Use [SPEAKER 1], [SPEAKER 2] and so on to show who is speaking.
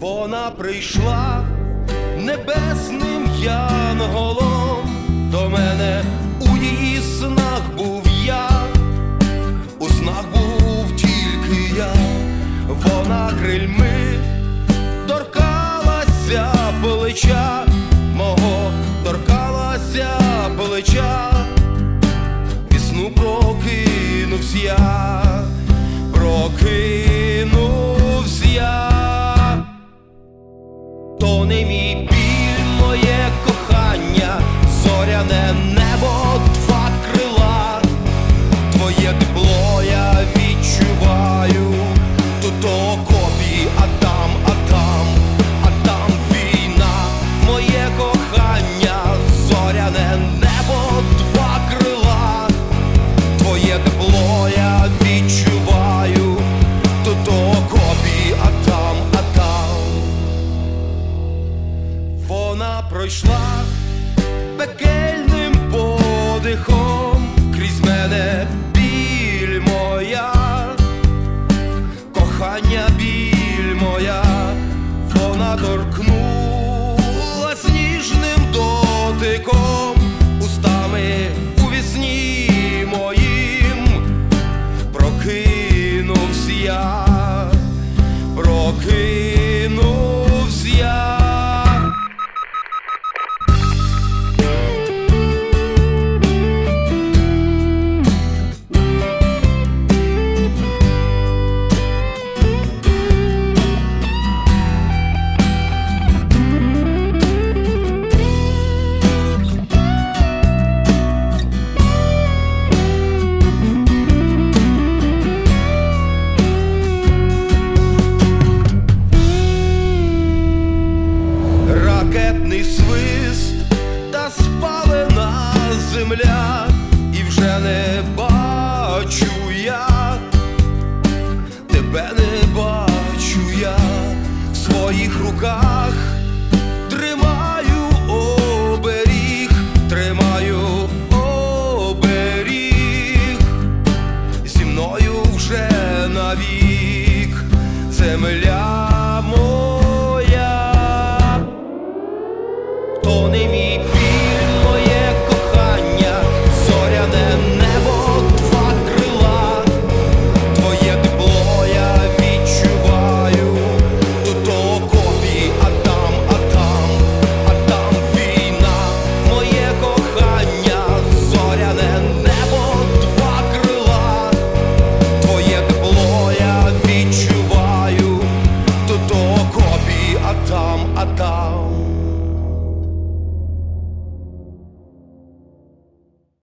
[SPEAKER 1] Вона прийшла небесним янголом. До мене у її снах був я, у снах був тільки я, вона крильми торкалася плеча, мого торкалася плеча, вісну прокинувся я, прокинувся То не мій біль, моє кохання, зоряне небо, Вона пройшла пекельним подихом. Крізь мене біль моя, кохання біль моя, вона торкнулась своїх руках. Тримаю оберіг, тримаю оберіг, зі мною вже навік. Земля моя, то не мій. Adam.